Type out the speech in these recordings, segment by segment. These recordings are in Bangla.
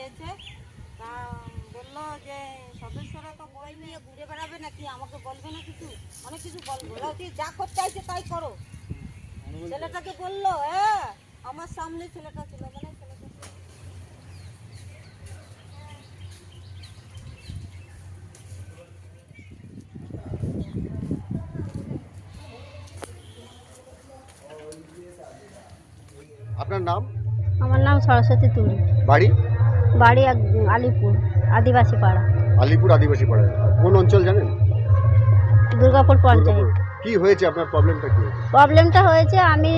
দিয়েছে। তা বলল যে সদস্যরা তো বই নিয়ে ঘুরে বেড়াবে নাকি? আমাকে বলবে না কিছু? অনেক কিছু বলব। যা করতে চাইছে তাই করো। ছেলেটাকে বলল হ্যাঁ আমার সামনে ছেলেটা ছিল মানে ছেলেটা আপনার নাম? আমার নাম সরস্বতী তুড়ি বাড়ি? বাড়ি এক আলিপুর আদিবাসী পাড়া আলিপুর আদিবাসী পাড়ায় কোন অঞ্চল জানেন? দুর্গাপুর পঞ্চায়েত। কি হয়েছে আপনার? প্রবলেমটা কি প্রবলেমটা হয়েছে আমি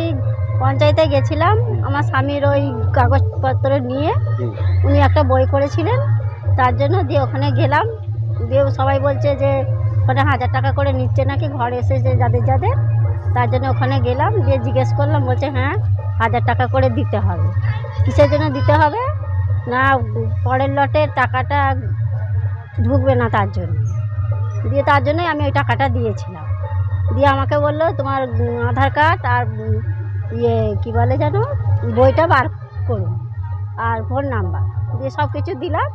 পঞ্চায়েতে গেছিলাম আমার স্বামীর ওই কাগজপত্র নিয়ে। উনি একটা বই করেছিলেন তার জন্য দিয়ে ওখানে গেলাম। দিয়ে সবাই বলছে যে ওখানে হাজার টাকা করে নিচ্ছে নাকি? ঘরে এসেছে যাদের যাদের। তার জন্য ওখানে গেলাম দিয়ে জিজ্ঞেস করলাম বলছে হ্যাঁ হাজার টাকা করে দিতে হবে। কিসের জন্য দিতে হবে? না, পরের লটের টাকাটা ঢুকবে না তার জন্য। দিয়ে তার জন্যই আমি ওই টাকাটা দিয়েছিলাম। দিয়ে আমাকে বলল, তোমার আধার কার্ড আর ইয়ে কি বলে যেন, বইটা বার করুন আর ফোন নাম্বার। দিয়ে সব কিছু দিলাম।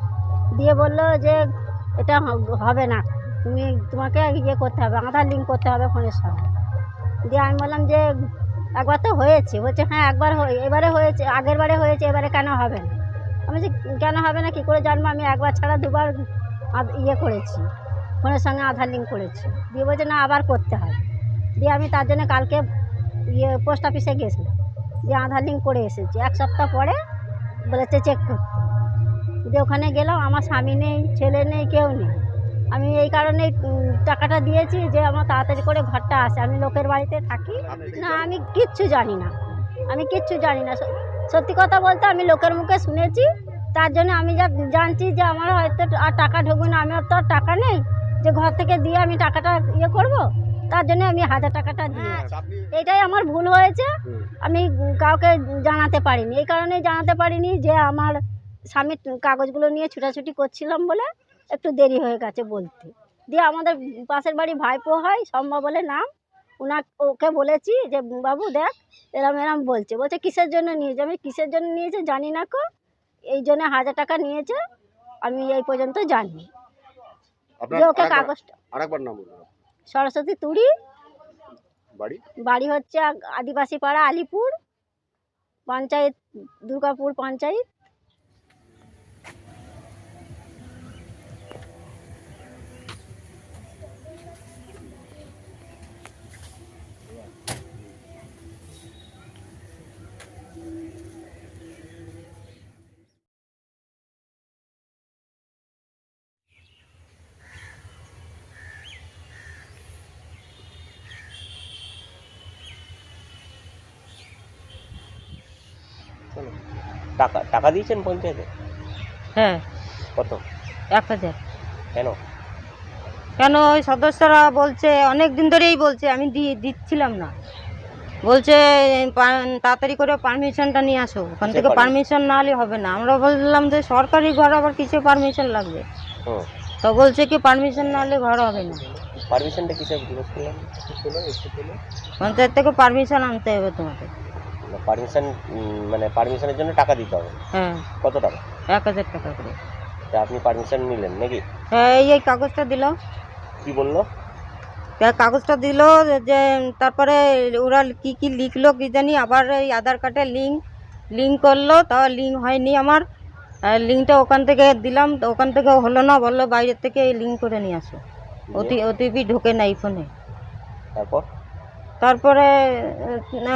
দিয়ে বলল যে, এটা হবে না। তুমি, তোমাকে ইয়ে করতে হবে, আধার লিঙ্ক করতে হবে ফোনের সঙ্গে। দিয়ে আমি বললাম যে, একবার তো হয়েছে। বলছে হ্যাঁ একবার এবারে হয়েছে আগের বারে হয়েছে, এবারে কেন হবে না? আমি যে কেন হবে না কী করে জানব? আমি একবার ছাড়া দুবার ইয়ে করেছি। ফোনের সঙ্গে আধার লিঙ্ক করেছি। দিয়ে বলছে না আবার করতে হবে। দিয়ে আমি তার জন্য কালকে ইয়ে পোস্ট অফিসে গেছিলাম। দিয়ে আধার লিঙ্ক করে এসেছি। এক সপ্তাহ পরে বলেছে চেক করতে। দিয়ে ওখানে গেলাম আমার স্বামী নেই ছেলে নেই কেউ নেই। আমি এই কারণেই উম, টাকাটা দিয়েছি যে আমার তাড়াতাড়ি করে ঘরটা আসে। আমি লোকের বাড়িতে থাকি। না আমি কিচ্ছু জানি না। আমি কিচ্ছু জানি না। সত্যি কথা বলতে আমি লোকের মুখে শুনেছি তার জন্য আমি যা জানছি যে আমার হয়তো আর টাকা ঢুকবে না আমার তো আর টাকা নেই যে ঘর থেকে দিয়ে আমি টাকাটা ইয়ে করব তার জন্য আমি হাজার টাকাটা দিই এটাই আমার ভুল হয়েছে আমি কাউকে জানাতে পারিনি। এই কারণেই জানাতে পারিনি যে আমার স্বামীর কাগজগুলো নিয়ে ছুটাছুটি করছিলাম বলে একটু দেরি হয়ে গেছে বলতে। দিয়ে আমাদের পাশের বাড়ি ভাইপো হয় সম্ভব বলে নাম। উনা ওকে বলেছি যে বাবু দেখ এরম এরম বলছে। বলছে কিসের জন্য নিয়েছে? আমি কিসের জন্য নিয়েছে জানি না কো এই জন্য হাজার টাকা নিয়েছে আমি এই পর্যন্ত জানি। যে ওকে কাগজটা আরেকবার নাম সরস্বতী তুড়ি। বাড়ি? বাড়ি হচ্ছে আদিবাসী পাড়া আলিপুর পঞ্চায়েত দুর্গাপুর পঞ্চায়েত। টাকা টাকা দিয়েছেন পঞ্চায়েতে? হ্যাঁ। কত? এক হাজার। কেন? কেন? ওই সদস্যরা বলছে অনেক দিন ধরেই বলছে আমি দিয়ে দিচ্ছিলাম না। বলছে তাড়াতাড়ি করে পারমিশনটা নিয়ে আসো। ওখান থেকে পারমিশন? না হলে হবে না। আমরা বললাম যে সরকারি ঘর আবার কিসে পারমিশন লাগবে? তো বলছে কি পারমিশন না হলে ঘর হবে না। পারমিশনটা করলাম। পঞ্চায়েত থেকে পারমিশন আনতে হবে তোমাকে পারমিশন মানে পারমিশনের জন্য টাকা দিতে হবে। হ্যাঁ। কত টাকা? এক হাজার টাকা করে। তা আপনি পারমিশন নিলেন নাকি? হ্যাঁ এই এই কাগজটা দিল। কি বলল? কাগজটা দিল যে তারপরে ওরা কি কি লিখলো কি জানি আবার এই আধার কার্ডে লিঙ্ক লিঙ্ক করল তাও লিঙ্ক হয়নি আমার। লিঙ্কটা ওখান থেকে দিলাম তো ওখান থেকে হলো না বলল বাইরের থেকে এই লিঙ্ক করে নিয়ে আসো। ওটি ওটিপি ঢোকে না এই ফোনে তারপর? তারপরে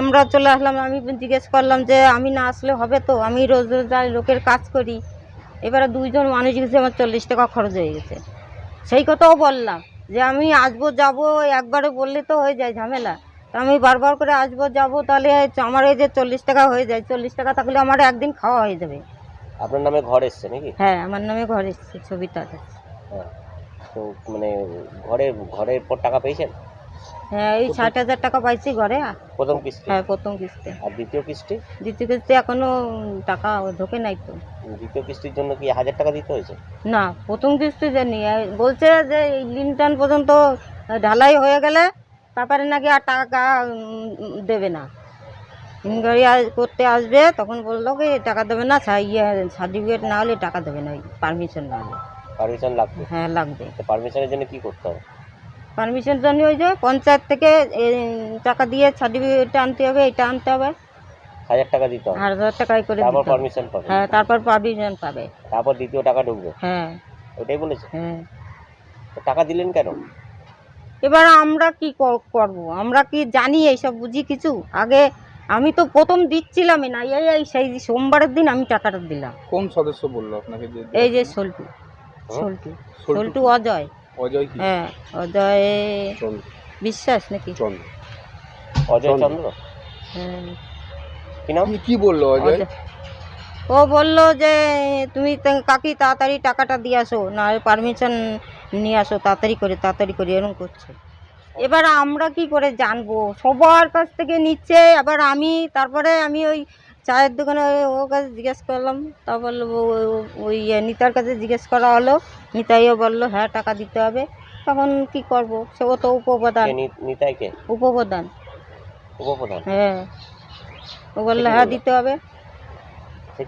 আমরা চলে আসলাম আমি জিজ্ঞেস করলাম যে আমি না আসলে হবে তো? আমি রোজ রোজ যাই লোকের কাজ করি। এবারে দুইজন মানুষ গেছে আমার চল্লিশ টাকা খরচ হয়ে গেছে। সেই কথাও বললাম যে আমি আসব যাব একবারে বললে তো হয়ে যায় ঝামেলা। তা আমি বারবার করে আসব যাব তাহলে আমার এই যে চল্লিশ টাকা হয়ে যায় চল্লিশ টাকা থাকলে আমার একদিন খাওয়া হয়ে যাবে। আপনার নামে ঘর এসছে নাকি? হ্যাঁ আমার নামে ঘর এসছে ছবিটা হ্যাঁ। তো মানে ঘরে ঘরের পর টাকা পেয়েছেন? হ্যাঁ এই ষাট হাজার টাকা পাইছি ঘরে। প্রথম কিস্তি? হ্যাঁ প্রথম কিস্তি। আর দ্বিতীয় কিস্তি? দ্বিতীয় কিস্তি এখনও টাকা ঢোকে নাই তো। দ্বিতীয় কিস্তির জন্য কি হাজার টাকা দিতে হয়েছে? না প্রথম কিস্তি বলছে যে এই লিনটান পর্যন্ত ঢালাই হয়ে গেলে তারপরে নাকি আর টাকা দেবে না। ইনকোয়ারি করতে আসবে তখন বলল কি টাকা দেবে না ইয়ে সার্টিফিকেট না হলে টাকা দেবে না পারমিশন না হলে পারমিশন লাগবে? হ্যাঁ লাগবে। তো পারমিশনের জন্য কি করতে হবে? পারমিশন জন্য ওই যে পঞ্চায়েত থেকে টাকা দিয়ে সার্টিফিকেট আনতে হবে এটা আনতে হবে। হাজার টাকা দিতে হবে। হাজার টাকায় করে তারপর পারমিশন পাবে। হ্যাঁ তারপর পারমিশন পাবে। তারপর দ্বিতীয় টাকা ঢুকবে। হ্যাঁ। ওটাই বলেছে? হ্যাঁ। টাকা দিলেন কেন? এবার আমরা কি কর- করব? আমরা কি জানি এইসব বুঝি কিছু? আগে আমি তো প্রথম দিচ্ছিলামই না এই এই সেই সোমবারের দিন আমি টাকাটা দিলাম। কোন সদস্য বলল আপনাকে এই যে সল্টু। সল্টু। সল্টু অজয়। অজয় কি? হ্যাঁ অজয় চন্দ্র। বিশ্বাস নাকি? চন্দ্র। অজয় চন্দ্র। চন্দ্র? হ্যাঁ। কি নাম? কি কি বলল অজয়? অজয়। ও বলল যে তুমি কাকি তাড়াতাড়ি টাকাটা দিয়ে আসো না পারমিশন নিয়ে আসো তাড়াতাড়ি করে তাড়াতাড়ি করে এরকম করছে। এবার আমরা কি করে জানব? সবার কাছ থেকে নিচ্ছে আবার আমি তারপরে আমি ওই চায়ের দোকানে ওই- ওর কাছে জিজ্ঞেস করলাম তা বলল ওই নিতার কাছে জিজ্ঞেস করা হলো। নিতাইও বলল হ্যাঁ টাকা দিতে হবে। তখন কি করব? সে ও তো উপপ্রধান। কে নি- নিতাই উপপ্রধান। উপপ্রধান? হ্যাঁ। ও বলল হ্যাঁ দিতে হবে?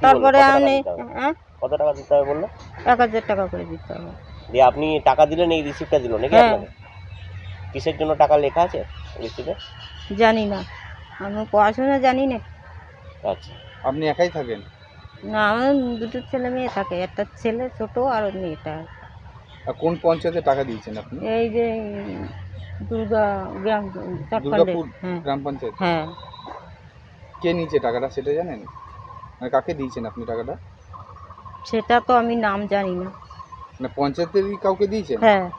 তারপরে আমি হ্যাঁ? কত টাকা দিতে হবে বলল? এক হাজার টাকা করে দিতে হবে। দিয়ে আপনি টাকা দিলেন এই রিসিপ্টটা দিল নাকি হ্যাঁ। আপনাকে? কিসের জন্য টাকা লেখা আছে রিসিপ্টে জানি না। আমি পড়াশোনা জানি না। আচ্ছা। আপনি একাই থাকেন? না আমার দুটো ছেলে মেয়ে থাকে। একটা ছেলে ছোট আর মেয়েটা। আর কোন পঞ্চায়েতে টাকা দিয়েছেন আপনি? এই যে দুর্গা গ্রাম দুর্গাপুর হ্যাঁ। গ্রাম পঞ্চায়েত? হ্যাঁ। কে নিয়েছে টাকাটা সেটা জানেন? মানে কাকে দিয়েছেন আপনি টাকাটা? সেটা তো আমি নাম জানি না। মানে পঞ্চায়েতেরই কাউকে দিয়েছেন? হ্যাঁ।